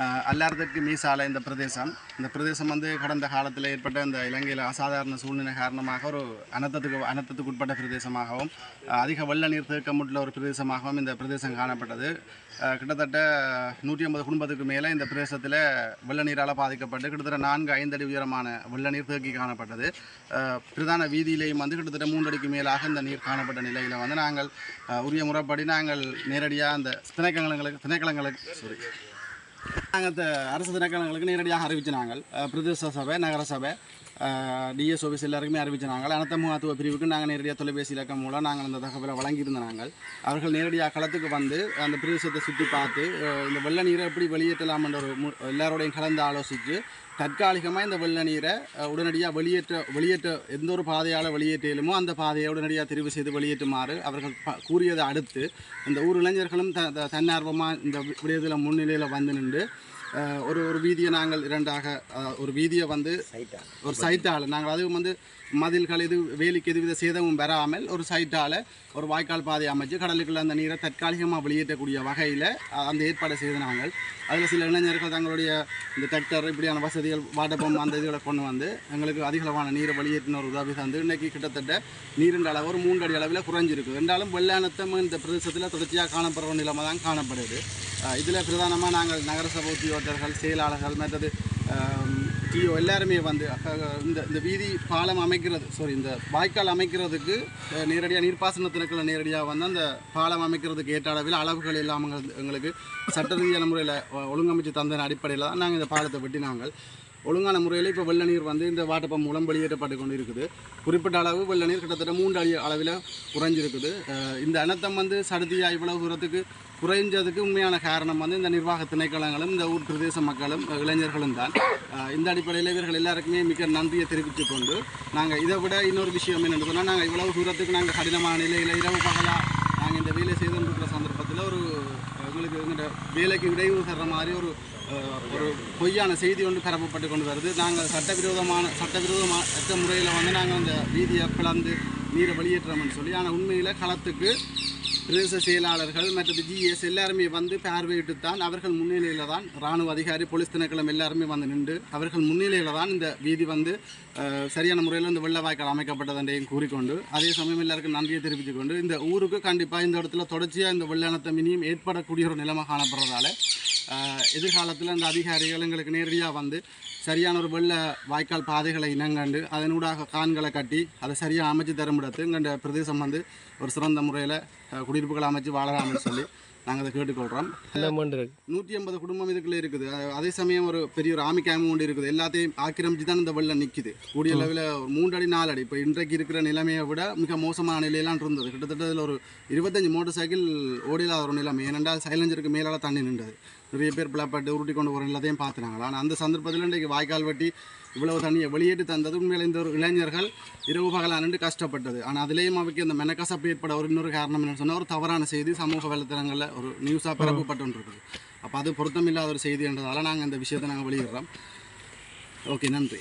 ஆ, அல்லார்தற்கு மீசாலை இந்த பிரதேசம். இந்த பிரதேசம் வந்து கடந்த காலத்தில் ஏற்பட்ட இந்த இலங்கையில் அசாதாரண சூழ்நிலை காரணமாக ஒரு அனர்த்தத்துக்கு அனர்த்தத்துக்கு உட்பட்ட பிரதேசமாகவும் அதிக வெள்ள நீர் தேக்கமுட்டுள்ள ஒரு பிரதேசமாகவும் இந்த பிரதேசம் காணப்பட்டது. கிட்டத்தட்ட நூற்றி ஐம்பது குடும்பத்துக்கு மேலே இந்த பிரதேசத்தில் வெள்ள நீரால் பாதிக்கப்பட்டு கிட்டத்தட்ட நான்கு ஐந்து அடி உயரமான வெள்ள நீர் தேக்கி காணப்பட்டது. பிரதான வீதியிலேயும் வந்து கிட்டத்தட்ட மூன்று அடிக்கு மேலாக இந்த நீர் காணப்பட்ட நிலையில் வந்து நாங்கள் உரிய முறைப்படி நாங்கள் நேரடியாக அந்த திணைக்களங்களுக்கு திணைக்களங்களுக்கு சாரி நாங்கள் அரசு திணைக்களங்களுக்கு நேரடியாக அறிவிச்சு நாங்கள் பிரதேச சபை நகர சபை டிஎஸ் ஆஃபீஸ் எல்லாருக்குமே அறிவிச்சு நாங்கள் அனைத்து முகாத்துவ பிரிவுக்கு நாங்கள் நேரடியாக தொலைபேசி இலக்கம் மூலம் நாங்கள் அந்த தகவலை வழங்கியிருந்த நாங்கள் அவர்கள் நேரடியாக களத்துக்கு வந்து அந்த பிரதேசத்தை சுற்றி பார்த்து இந்த வெள்ள நீரை எப்படி வெளியேற்றலாம் என்ற ஒரு எல்லாரோடையும் கலந்து ஆலோசித்து தற்காலிகமாக இந்த வெள்ள நீரை உடனடியாக வெளியேற்ற வெளியேற்ற எந்த ஒரு பாதையால் வெளியேற்றிலுமோ அந்த பாதையை உடனடியாக தெரிவு செய்து வெளியேற்றுமாறு அவர்கள் கூறியதை அடுத்து இந்த ஊர் இளைஞர்களும் த த- தன்னார்வமாக இந்த விடயத்தில் முன்னிலையில் வந்து நின்று ஒரு ஒரு வீதியை நாங்கள் இரண்டாக ஒரு வீதியை வந்து ஒரு சைட்டால் நாங்கள் அதுவும் வந்து மதில்கள் இது வேலிக்கு எதுவித சேதமும் வராமல் ஒரு சைட்டால் ஒரு வாய்க்கால் பாதை அமைச்சு கடலுக்குள்ள அந்த நீரை தற்காலிகமாக வெளியேற்றக்கூடிய வகையில் அந்த ஏற்பாடு செய்து நாங்கள். அதில் சில இளைஞர்கள் தங்களுடைய இந்த டிராக்டர் இப்படியான வசதிகள் வாட்டர் பம்ப் அந்த இதுகளை கொண்டு வந்து எங்களுக்கு அதிகளவான நீரை வெளியேற்றின ஒரு உதவி தந்து இன்றைக்கி கிட்டத்தட்ட நீரின் அளவு ஒரு மூன்று அடி அளவில் குறைஞ்சிருக்கு. என்றாலும் வெள்ளானத்தம் இந்த பிரதேசத்தில் தொடர்ச்சியாக காணப்படுற நிலைமை தான் காணப்படுது. இதில் பிரதானமாக நாங்கள் நகரசபை உத்தியோகத்தர்கள் செயலாளர்கள் மற்றது டிஓ எல்லாருமே வந்து இந்த இந்த வீதி பாலம் அமைக்கிறது சாரி இந்த வாய்க்கால் அமைக்கிறதுக்கு நேரடியாக நேரடியாக நீர்ப்பாசனத்தினக்குள்ள நேரடியாக வந்து அந்த பாலம் அமைக்கிறதுக்கு ஏற்ற அளவில் அளவுகள் எல்லாம் எங்களுக்கு- சட்ட ரீதியான முறையில் ஒழுங்கமைச்சு தந்த அடிப்படையில் தான் நாங்கள் இந்த பாலத்தை வெட்டி நாங்கள் ஒழுங்கான முறையில் இப்போ வெள்ள நீர் வந்து இந்த வாட்டர் பம்ப் மூலம் வெளியேற்றப்பட்டு கொண்டு இருக்குது குறிப்பிட்ட அளவு வெள்ள நீர் கிட்டத்தட்ட மூன்று அடி அளவில் குறைஞ்சிருக்குது. இந்த அனர்த்தம் வந்து சடுதியாக இவ்வளவு தூரத்துக்கு குறைஞ்சதுக்கு உண்மையான காரணம் வந்து இந்த நிர்வாக திணைக்களங்களும் இந்த ஊர் பிரதேச மக்களும் இளைஞர்களும் தான். இந்த அடிப்படையில் இவர்கள் எல்லாருக்குமே மிக நன்றியை தெரிவித்துக் கொண்டு நாங்கள் இதை விட இன்னொரு விஷயம் என்னென்னு சொன்னால் நாங்கள் இவ்வளவு தூரத்துக்கு நாங்கள் கடினமான நிலையில் இரவு பகலாக நாங்கள் இந்த வேலை செய்து கொண்டிருக்கிற சந்தர்ப்பத்தில் ஒரு எங்களுக்கு எங்கள்கிட்ட வேலைக்கு இடையூறு தர்ற மாதிரி ஒரு ஒரு பொய்யான செய்தி ஒன்று பரப்பப்பட்டு கொண்டு வருது. நாங்கள் சட்டவிரோதமான சட்டவிரோதமான முறையில் வந்து நாங்கள் அந்த வீதியை பிளந்து நீரை வெளியேற்றோம்னு சொல்லி ஆனால் உண்மையில் களத்துக்கு பிரதேச செயலாளர்கள் மற்றது ஜிஎஸ் எல்லாருமே வந்து பார்வையிட்டு தான் அவர்கள் முன்னிலையில் தான் இராணுவ அதிகாரி போலீஸ் திணைக்களம் எல்லாருமே வந்து நின்று அவர்கள் முன்னிலையில் தான் இந்த வீதி வந்து சரியான முறையில் இந்த வெள்ள வாய்க்கால் அமைக்கப்பட்டதென்றையும் கூறிக்கொண்டு அதே சமயம் எல்லாருக்கும் நன்றியை தெரிவித்துக்கொண்டு இந்த ஊருக்கு கண்டிப்பாக இந்த இடத்துல தொடர்ச்சியாக இந்த வெள்ளனத்தம் இனியும் ஏற்படக்கூடிய ஒரு நிலைமை காணப்படுறதால எதிர்காலத்தில் இந்த அதிகாரிகள் எங்களுக்கு நேரடியாக வந்து சரியான ஒரு வெள்ள வாய்க்கால் பாதைகளை இனங்கண்டு அதனூடாக கான்களை கட்டி அதை சரியாக அமைச்சு தருமிடத்து எங்கள்ட பிரதேசம் வந்து ஒரு சிறந்த முறையில் குடியிருப்புகளை அமைச்சு வாழலாம்னு சொல்லி நாங்கள் அதை கேட்டுக்கொள்கிறோம் நூற்றி ஐம்பது குடும்பம் இதுக்குள்ளே இருக்குது. அதே சமயம் ஒரு பெரிய ஒரு ஆமி கேமும் ஒன்று இருக்குது. எல்லாத்தையும் ஆக்கிரமிச்சு தான் இந்த வெள்ளம் நிற்கிது கூடிய அளவில் ஒரு மூன்று அடி நாலு அடி. இப்போ இன்றைக்கு இருக்கிற நிலைமையை விட மிக மோசமான நிலையெல்லாம் இருந்தது. கிட்டத்தட்ட இதில் ஒரு இருபத்தஞ்சி மோட்டர் சைக்கிள் ஓடிலாத ஒரு நிலைமை. ஏனென்றால் சைலஞ்சருக்கு மேலால் தண்ணி நின்றது. நிறைய பேர் பிளப்பட்டு உருட்டி கொண்டு போகிற எல்லாத்தையும் பார்த்துனாங்க ஆனால் அந்த சந்தர்ப்பத்தில் இன்றைக்கு வாய்க்கால் வெட்டி இவ்வளவு தண்ணியை வெளியேற்றி தந்தது உண்மையில் இந்த ஒரு இளைஞர்கள் இரவு பகலாக நின்று கஷ்டப்பட்டது. ஆனால் அதுலேயும் அவைக்கு அந்த மெனக்கசப்பு ஏற்பட ஒரு இன்னொரு காரணம் என்னன்னு சொன்னால் ஒரு தவறான செய்தி சமூக வலைத்தளங்களில் ஒரு நியூஸாக பரப்பப்பட்டு இருக்குது அப்போ அது பொருத்தமில்லாத ஒரு செய்தி என்றதால நாங்கள் இந்த விஷயத்தை நாங்கள் வெளியிடுறோம். ஓகே நன்றி.